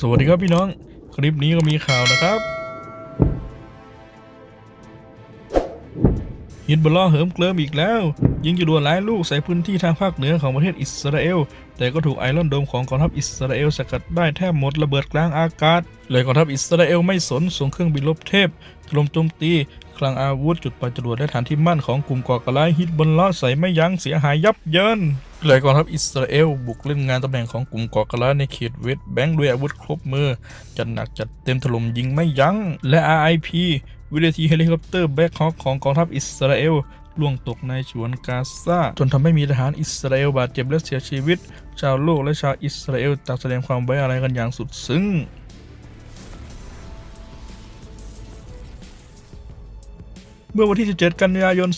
สวัสดีครับพี่น้อง คลิปนี้ก็มีข่าวนะครับ ฮิตบอลลอเหิมเกลิมอีกแล้ว ยิงจรวดหลายลูกใส่พื้นที่ทางภาคเหนือของประเทศอิสราเอล แต่ก็ถูกไอรอนโดมของกองทัพอิสราเอลสกัดได้แทบหมดระเบิดกลางอากาศเลยกองทัพอิสราเอลไม่สนส่งเครื่องบินรบเทพถล่มโจมตีคลังอาวุธจุดปล่อยจรวดและฐานที่มั่นของกลุ่มก่อการร้ายฮิตบอลลอใส่ไม่ยั้งเสียหายยับเยินเลยกองทัพอิสราเอลบุกเล่นงานตำแหน่งของกลุ่มก่อการร้ายในเขตเวสต์แบงค์ด้วยอาวุธครบมือ จัดหนักจัดเต็มถล่มยิงไม่ยัง้งและ RIP วินาทีเฮลิคอปเตอร์แบ็คฮอคของกองทัพอิสราเอลล่วงตกในฉวนกาซาจนทำให้มีทหารอิสราเอลบาดเจ็บและเสียชีวิต ชาวโลกและชาวอิสราเอลต่างแสดงความไว้อาลัยกันอย่างสุดซึ้งเมื่อวันที่ 17 กันยายน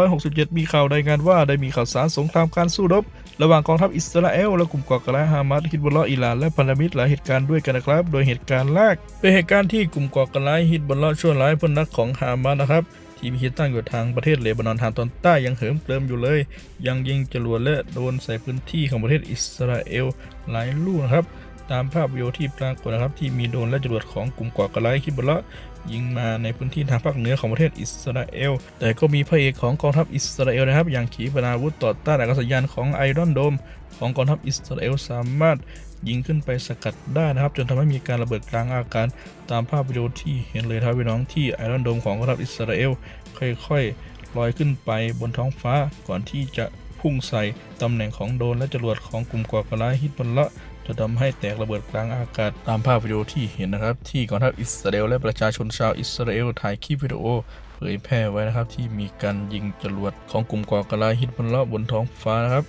2567 มีข่าวรายงานว่าได้มีข่าวสารสงครามการสู้รบ ระหว่างกองทัพอิสราเอลและกลุ่มก่อการร้ายฮามาสฮิตบอลลออิหร่านและพันธมิตรหลายเหตุการณ์ด้วยกันนะครับ โดยเหตุการณ์แรกเป็นเหตุการณ์ที่กลุ่มก่อการร้ายฮิตบอลลอชั่วร้ายพลนักของฮามาสนะครับที่มีที่ตั้งอยู่ทางประเทศเลบานอนทางตอนใต้ยังเหิมเกริมอยู่เลย ยังยิงจรวดและโดนใส่พื้นที่ของประเทศอิสราเอลหลายลูกนะครับ ตามภาพวิดีโอที่ปรากฏนะครับที่มีโดนและจรวดของกลุ่มก่อการร้ายฮิตบอลลอ ยิงมาในพื้นที่ทางภาคเหนือของประเทศอิสราเอล แต่ก็มีพระเอกของกองทัพอิสราเอลนะครับ อย่างขีปนาวุธต่อต้านอากาศยานของไอรอนโดมของกองทัพอิสราเอลสามารถยิงขึ้นไปสกัดได้นะครับ จนทำให้มีการระเบิดกลางอากาศตามภาพวิดีโอที่เห็นเลยครับพี่น้องที่ไอรอนโดมของกองทัพอิสราเอลค่อยๆลอยขึ้นไปบนท้องฟ้าก่อนที่จะพุ่งใส่ตำแหน่งของโดรนและจรวดของกลุ่มก่อการร้ายฮิตบอลละ จะทำให้แตกระเบิดกลางอากาศตามภาพวิดีโอที่เห็นนะครับ ที่กองทัพอิสราเอลและประชาชนชาวอิสราเอลถ่ายคลิปวิดีโอเผยแพร่ไว้นะครับ ที่มีการยิงจรวดของกลุ่มก่อการร้ายฮิตบอลเลาะบนท้องฟ้านะครับ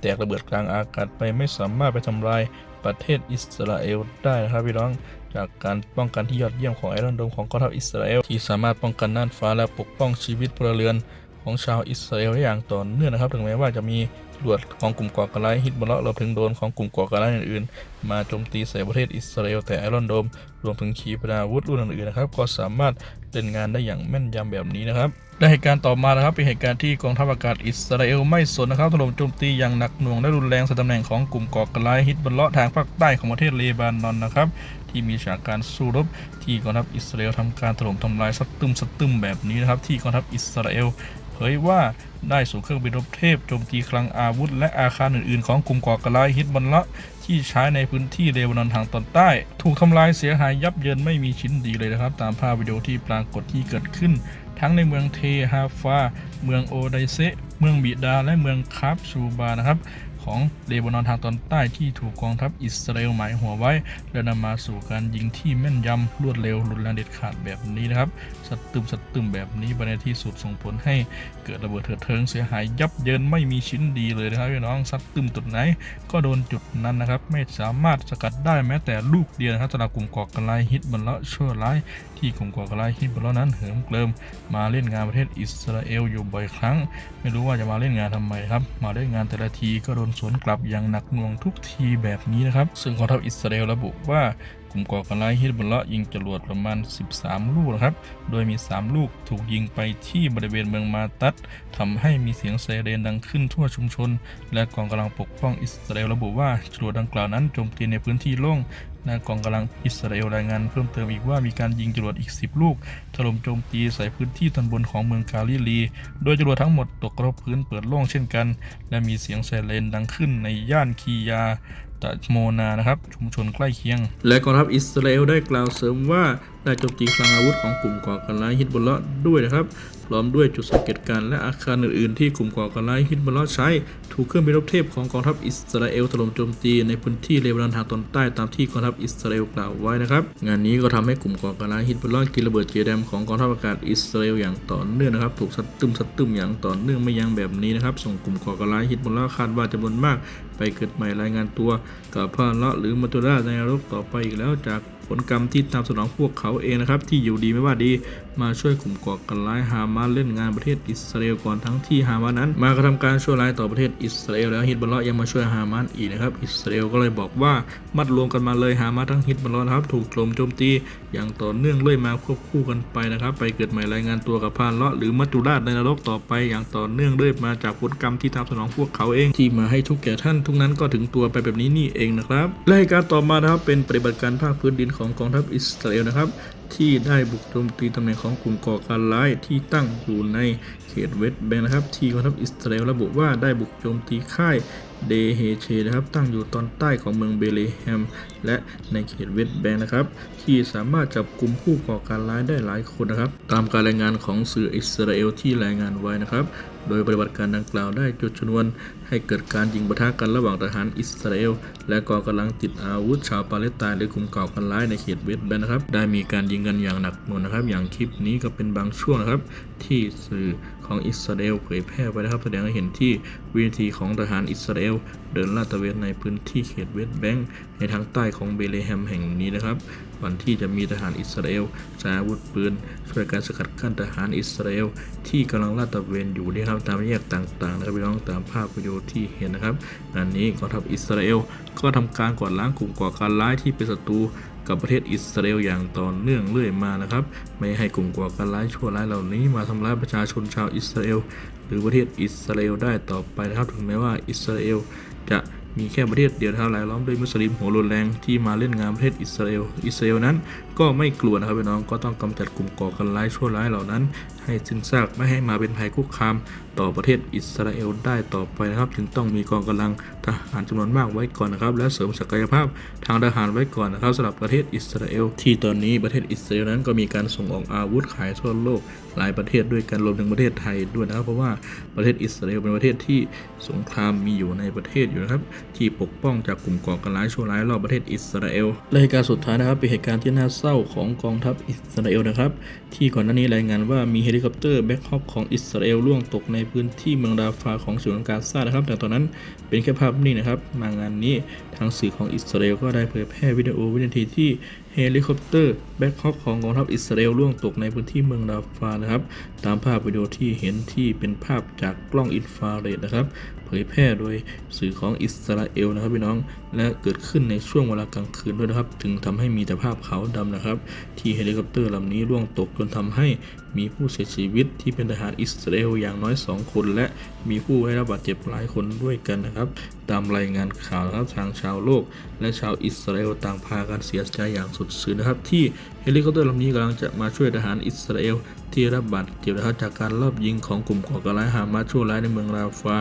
แตกระเบิดกลางอากาศไปไม่สามารถไปทำลายประเทศอิสราเอลได้นะครับพี่น้องจากการป้องกันที่ยอดเยี่ยมของไอรอนโดมของกองทัพอิสราเอลที่สามารถป้องกันน่านฟ้าและปกป้องชีวิตพลเรือน ของชาวอิสราเอลได้อย่างต่อเนื่องนะครับ ถึงแม้ว่าจะมีจรวดของกลุ่มก่อการร้ายฮิตบอลเลาะรวมถึงโดนของกลุ่มก่อการร้ายอื่นๆ มาโจมตีใส่ประเทศอิสราเอลแต่ไอรอนโดมรวมถึงขีปนาวุธรุ่นอื่นๆนะครับ ก็สามารถเล่นงานได้อย่างแม่นยำแบบนี้นะครับและเหตุการณ์ต่อมานะครับเป็นเหตุการณ์ที่กองทัพอากาศอิสราเอลไม่สนนะครับถล่มโจมตีอย่างหนักหน่วงและรุนแรงใส่ตำแหน่งของกลุ่มก่อการร้ายฮิตบอลเลาะทางภาคใต้ของประเทศเลบานอนนะครับที่มีฉากการสู้รบที่กองทัพอิสราเอลทำการถล่มทำลายสักตึมสักตึมแบบนี้นะครับที่กองทัพอิสราเอล เผยว่าได้ส่งเครื่องบินรบเทพโจมตีคลังอาวุธ และอาคารอื่นๆ ของกลุ่มก่อการร้ายฮิตบอลละที่ใช้ในพื้นที่เลบานอนทางตอนใต้ ถูกทำลายเสียหายยับเยินไม่มีชิ้นดีเลยนะครับ ตามภาพวิดีโอที่ปรากฏที่เกิดขึ้น ทั้งในเมืองเทฮาฟา เมืองโอไดเซเมืองบิดา และเมืองคาบซูบานะครับ ของเลบานอนทางตอนใต้ที่ถูกกองทัพอิสราเอลหมายหัวไว้ และนำมาสู่การยิงที่แม่นยำรวดเร็วรุนแรงเด็ดขาดแบบนี้นะครับสดตึมสดตึมแบบนี้ไปในที่สุดส่งผลให้เกิดระเบิดเถิดเทิงเสียหายยับเยินไม่มีชิ้นดีเลยนะครับพี่น้องซัดตึมจุดไหน ก็โดนจุดนั้นนะครับ ไม่สามารถสกัดได้แม้แต่ลูกเดียวนะครับสำหรับกลุ่มก่อการร้ายฮิตบัลเละชั่วร้ายที่กลุ่มก่อการร้ายฮิบัลเลนั้นเหิมเกริมมาเล่นงานประเทศอิสราเอลอยู่บ่อยครั้ง ไม่รู้ว่าจะมาเล่นงานทำไมครับ มาเล่นงานแต่ละทีก็โดนสวนกลับอย่างหนักหน่วงทุกทีแบบนี้นะครับ ซึ่งกองทัพอิสราเอลระบุว่ากลุ่มก่อการร้ายฮิตบุลเลาะยิงจรวดประมาณ 13 ลูกนะครับ โดยมี 3 ลูกถูกยิงไปที่บริเวณเมืองมาตัดทำให้มีเสียงไซเรนดังขึ้นทั่วชุมชน และกองกำลังปกป้องอิสราเอลระบุว่าจรวดดังกล่าวนั้นโจมตีในพื้นที่โล่ง นากองกำลังอิสราเอลรายงานเพิ่มเติมอีกว่ามีการยิงจรวดอีก 10 ลูก ถล่มโจมตีใส่พื้นที่ตอนบนของเมืองกาลิลี โดยจรวดทั้งหมดตกกระทบพื้นเปิดโล่งเช่นกัน และมีเสียงไซเรนดังขึ้นในย่านคียา ตะโมนานะครับ ชุมชนใกล้เคียง และกองทัพอิสราเอลได้กล่าวเสริมว่าได้โจมตีคลังอาวุธของกลุ่มก่อการร้ายฮิตบอลเลาะด้วยนะครับพร้อมด้วยจุดสังเกตการณ์และอาคารอื่นๆ ที่กลุ่มก่อการร้ายฮิตบอลเลาะใช้ ถูกเครื่องบินรบเทพของกองทัพอิสราเอลถล่มโจมตีในพื้นที่เลบานอนทางตอนใต้ตามที่กองทัพอิสราเอลกล่าวไว้นะครับ งานนี้ก็ทำให้กลุ่มก่อการร้ายฮิตบอลเลาะกินระเบิดเจแดมของกองทัพอากาศอิสราเอลอย่างต่อเนื่องนะครับ ถูกสัดตึมสัดตึมอย่างต่อเนื่องไม่ยั้งแบบนี้นะครับส่งกลุ่มก่อการร้ายฮิตบอลเลาะคาดว่าจำนวนมากไปเกิดใหม่รายงานตัวกับพาเลาะหรือมัตุราในนรกต่อไปอีกแล้วจาก ผลกรรมที่ตามสนองพวกเขาเองนะครับ ที่อยู่ดีไม่ว่าดี มาช่วยกลุ่มก่อการร้ายฮามาสเล่นงานประเทศอิสราเอลก่อนทั้งที่ฮามาสนั้น มากระทำการชั่วร้ายต่อประเทศอิสราเอลแล้วฮิตบอลเลาะห์ยังมาช่วยฮามาสอีกนะครับอิสราเอลก็เลยบอกว่ามัดรวมกันมาเลยฮามาสทั้งฮิตบอลเลาะห์นะครับถูกโจมโจมตี อย่างต่อเนื่องเรื่อยมาควบคู่กันไปนะครับ ไปเกิดใหม่รายงานตัวกับพานเลาะหรือมัจจุราชในนรกต่อไปอย่างต่อเนื่องเรื่อยมาจากผลกรรมที่ตามสนองพวกเขาเองที่มาให้ทุกแก่ท่านทุกนั้นก็ถึงตัวไปแบบนี้นี่เองนะครับและเหตุการณ์ต่อมานะครับเป็นปฏิบัติการภาคพื้นดินของกองทัพอิสราเอลนะครับ ที่ได้บุกโจมตีตำแหน่งของกลุ่มก่อการร้ายที่ตั้งอยู่ในเขตเวสต์แบงค์นะครับ ที่กองทัพอิสราเอลระบุว่าได้บุกโจมตีค่ายเดเฮเชนะครับตั้งอยู่ตอนใต้ของเมืองเบเลแฮม และในเขตเวสต์แบงค์นะครับ ที่สามารถจับกลุ่มผู้ก่อการร้ายได้หลายคนนะครับ ตามการรายงานของสื่ออิสราเอลที่รายงานไว้นะครับ โดยปฏิบัติการดังกล่าวได้จุดชนวน ให้เกิดการยิงปะทะกันระหว่างทหารอิสราเอล และกองกำลังติดอาวุธชาวปาเลสไตน์หรือกลุ่มก่อการร้ายในเขตเวสต์แบนนะครับได้มีการยิงกันอย่างหนักหน่วงนะครับ อย่างคลิปนี้ก็เป็นบางช่วงนะครับที่สื่อของอิสราเอลเผยแพร่ไว้นะครับแสดงให้เห็นที่วินาทีของทหารอิสราเอลเดินลาดตระเวนในพื้นที่เขตเวสต์แบงค์ในทางใต้ของเบเลแฮมแห่งนี้นะครับก่อนที่จะมีทหารอิสราเอลใช้อาวุธปืนช่วยการสกัดกั้นทหารอิสราเอลที่กำลังลาดตระเวนอยู่นะครับตามแยกต่างๆนะครับพี่น้องตามภาพวิดีโอที่เห็นนะครับงานนี้กองทัพอิสราเอลก็ทำการกวาดล้างกลุ่มก่อการร้ายที่เป็นศัตรู กับประเทศอิสราเอลอย่างต่อเนื่องเรื่อยมานะครับ ไม่ให้กลุ่มก่อการร้ายชั่วร้ายเหล่านี้มาทำร้ายประชาชนชาวอิสราเอลหรือประเทศอิสราเอลได้ต่อไปนะครับถึงแม้ว่าอิสราเอลจะมีแค่ประเทศเดียวเท่าไหรายล้อมด้วยมุสลิมหัวรุนแรงที่มาเล่นงานประเทศอิสราเอล อิสราเอลนั้นก็ไม่กลัวนะครับพี่น้องก็ต้องกำจัดกลุ่มก่อการร้ายชั่วร้ายเหล่านั้นให้สิ้นซากไม่ให้มาเป็นภัยคุกคาม ต่อประเทศอิสราเอลได้ต่อไปนะครับ จึงต้องมีกองกำลังทหารจำนวนมากไว้ก่อนนะครับ และเสริมศักยภาพทางทหารไว้ก่อนนะครับสำหรับประเทศอิสราเอล ที่ตอนนี้ประเทศอิสราเอลนั้นก็มีการส่งออกอาวุธขายทั่วโลกหลายประเทศด้วยกันรวมถึงประเทศไทยด้วยนะครับ เพราะว่าประเทศอิสราเอลเป็นประเทศที่สงครามมีอยู่ในประเทศอยู่นะครับ ที่ปกป้องจากกลุ่มก่อการร้ายชั่วร้ายรอบประเทศอิสราเอลและเหตุการณ์สุดท้ายนะครับเป็นเหตุการณ์ที่น่าเศร้าของกองทัพอิสราเอลนะครับ ที่ก่อนหน้านี้รายงานว่ามีเฮลิคอปเตอร์แบ็คฮอปของอิสราเอลล่วงตกในพื้นที่เมืองดาฟาของฉนวนกาซานะครับ แต่ตอนนั้นเป็นแค่ภาพนิ่งนะครับ มางานนี้ทางสื่อของอิสราเอลก็ได้เผยแพร่วิดีโอวินาทีที่เฮลิคอปเตอร์แบ็คฮอปของกองทัพอิสราเอลล่วงตกในพื้นที่เมืองดาฟานะครับ ตามภาพวิดีโอที่เห็นที่เป็นภาพจากกล้องอินฟราเรดนะครับ เผยแพร่โดยสื่อของอิสราเอลนะครับพี่น้อง และเกิดขึ้นในช่วงเวลากลางคืนด้วยนะครับ ถึงทำให้มีแต่ภาพขาวดำนะครับ ที่เฮลิคอปเตอร์ลำนี้ร่วงตกจนทำให้มีผู้เสียชีวิตที่เป็นทหารอิสราเอลอย่างน้อย 2 คน และมีผู้ได้รับบาดเจ็บหลายคนด้วยกันนะครับ ตามรายงานข่าวนะครับทางชาวโลก และชาวอิสราเอลต่างพากันเสียใจอย่างสุดซึ้งนะครับที่ เฮลิคอปเตอร์ลำนี้กำลังจะมาช่วยทหารอิสราเอล ที่รับบาดเจ็บนะครับจากการลอบยิงของกลุ่มก่อการร้ายฮามาสชั่วร้ายในเมืองราฟา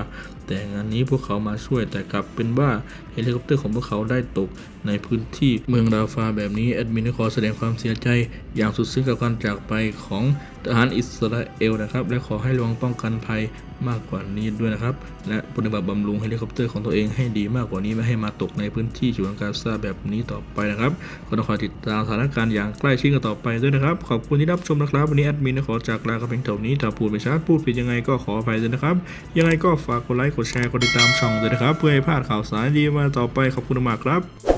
แต่งานนี้พวกเขามาช่วยแต่กลับเป็นว่าเฮลิคอปเตอร์ของพวกเขาได้ตกในพื้นที่เมืองราฟาแบบนี้แอดมินขอแสดงความเสียใจอย่างสุดซึ้งกับการจากไปของ ทหารอิสราเอลนะครับ และขอให้ระวังป้องกันภัยมากกว่านี้ด้วยนะครับ และปฏิบัติบำรุงเฮลิคอปเตอร์ของตัวเองให้ดีมากกว่านี้ไม่ให้มาตกในพื้นที่ฉนวนกาซาแบบนี้ต่อไปนะครับก็ต้องคอยติดตามสถานการณ์อย่างใกล้ชิดกันต่อไปด้วยนะครับ ขอบคุณที่รับชมนะครับ วันนี้แอดมินขอจากลากันเพียงเท่านี้ถ้าพูดไม่ชัดพูดผิดยังไงก็ขออภัยด้วยนะครับ ยังไงก็ฝากกดไลค์กดแชร์กดติดตามช่องด้วยนะครับ เพื่อให้พลาดข่าวสารดีมาต่อไปขอบคุณมากครับ